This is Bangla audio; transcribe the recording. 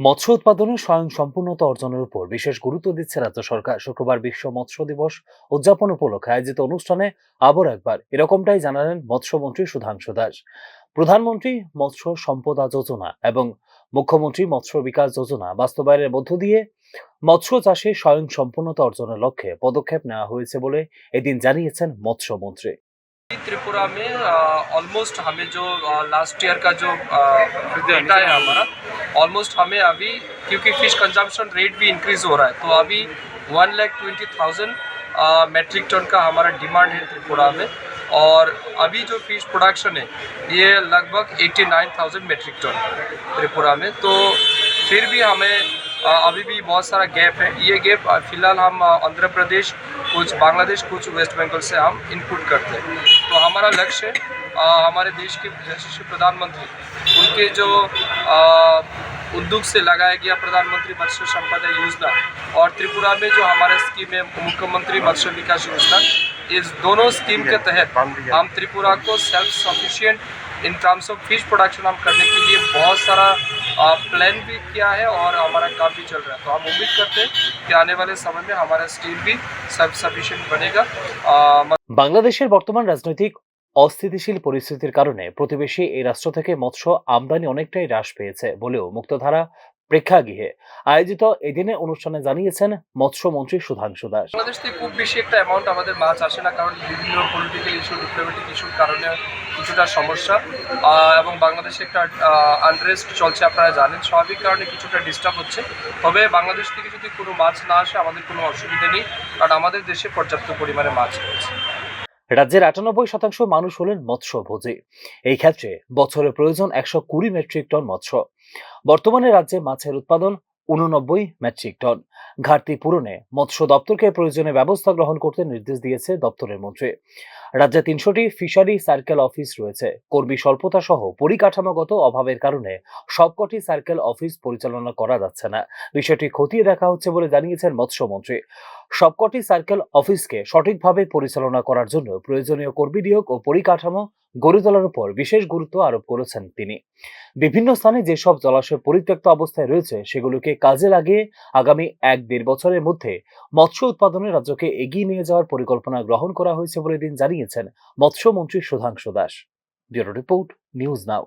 মৎস্য উৎপাদনে স্বয়ং সম্পূর্ণতা অর্জনের উপর বিশেষ গুরুত্ব দিচ্ছে রাজ্য সরকার শুক্রবার বিশ্ব মৎস্য দিবস উদযাপন উপলক্ষে আয়োজিত অনুষ্ঠানে আবার একবার এরকমটাই জানালেন মৎস্যমন্ত্রী সুধাংশু দাস প্রধানমন্ত্রী মৎস্য সম্পদা যোজনা এবং মুখ্যমন্ত্রী মৎস্য বিকাশ যোজনা বাস্তবায়নের মধ্য দিয়ে মৎস্য চাষে স্বয়ং সম্পূর্ণতা অর্জনের লক্ষ্যে পদক্ষেপ নেওয়া হয়েছে বলে এদিন জানিয়েছেন মৎস্যমন্ত্রী त्रिपुरा में ऑलमोस्ट हमें जो लास्ट ईयर का जो डेटा है हमारा ऑलमोस्ट हमें अभी क्योंकि फ़िश कंजम्पशन रेट भी इंक्रीज हो रहा है तो अभी one lakh twenty thousand metric ton का हमारा डिमांड है त्रिपुरा में और अभी जो फ़िश प्रोडक्शन है ये लगभग eighty nine thousand metric ton Tripura में तो फिर भी हमें अभी भी बहुत सारा गैप है। ये गैप फ़िलहाल हम आंध्र प्रदेश कुछ बांग्लादेश कुछ वेस्ट बंगाल से हम इनपुट करते हैं। तो हमारा लक्ष्य हमारे देश के यशस्वी प्रधानमंत्री उनके जो अ, उद्योग से लगाया गया प्रधानमंत्री मत्स्य संपदा योजना और त्रिपुरा में जो हमारे स्कीम है मुख्यमंत्री मत्स्य विकास योजना इस दोनों स्कीम के तहत हम त्रिपुरा को self sufficient in terms of fish production हम करने के लिए बहुत सारा प्लान भी किया है और हमारा काम भी चल रहा है तो हम उम्मीद करते हैं कि आने वाले समय में हमारा स्टील भी सेल्फ सफिशिएंट बनेगा अ, বাংলাদেশের বর্তমান রাজনৈতিক অস্থিতিশীল পরিস্থিতির কারণে প্রতিবেশী এই রাষ্ট্র থেকে মৎস্য আমদানি অনেকটাই হ্রাস পেয়েছে বলেও মুক্তধারা প্রেক্ষাগৃহে আয়োজিত এদিনে অনুষ্ঠানে জানিয়েছেন মৎস্যমন্ত্রী সুধাংশু দাস। বাংলাদেশ থেকে খুব বেশি একটা অ্যামাউন্ট আমাদের মাছ আসে না, কারণ বিভিন্ন পলিটিক্যাল ইস্যু ডিপ্লোমেটিক ইস্যুর কারণে কিছুটা সমস্যা। এবং বাংলাদেশে একটা আনরেস্ট চলছে আপনারা জানেন, স্বাভাবিক কারণে কিছুটা ডিস্টার্ব হচ্ছে। তবে বাংলাদেশ থেকে যদি কোনো মাছ না আসে, আমাদের কোনো অসুবিধা নেই, কারণ আমাদের দেশে পর্যাপ্ত পরিমাণে মাছ রয়েছে। রাজ্যের আটানব্বই শতাংশ মানুষ হলেন মৎস্যভোজী এই ক্ষেত্রে বছরে প্রয়োজন একশো কুড়ি মেট্রিক টন মৎস্য। বর্তমানে রাজ্যে মাছের উৎপাদন উননব্বই মেট্রিক টন। ঘাটতি পূরণে মৎস্য দপ্তরকে প্রয়োজনীয় ব্যবস্থা গ্রহণ করতে নির্দেশ দিয়েছে দপ্তরের মন্ত্রী। রাজ্যে তিনশোটি ফিশারি সার্কেল অফিস রয়েছে। কর্মী স্বল্পতা সহ পরিকাঠামোগত অভাবের কারণে সবকটি সার্কেল অফিস পরিচালনা করা যাচ্ছে না। বিষয়টি খতিয়ে দেখা হচ্ছে বলে জানিয়েছেন মৎস্যমন্ত্রী। সবকটি সার্কেল অফিসকে সঠিকভাবে পরিচালনা করার জন্য প্রয়োজনীয় কর্মী নিয়োগ ও পরিকাঠামো গড়ে তোলার উপর বিশেষ গুরুত্ব আরোপ করেছেন তিনি। বিভিন্ন স্থানে যেসব জলাশয় পরিত্যক্ত অবস্থায় রয়েছে, সেগুলোকে কাজে লাগিয়ে আগামী এক দেড় বছরের মধ্যে মৎস্য উৎপাদনে রাজ্যকে এগিয়ে নিয়ে যাওয়ার পরিকল্পনা গ্রহণ করা হয়েছে বলে দিন জানিয়েছেন মৎস্যমন্ত্রী Sudhanshu Das. Bureau report, news now.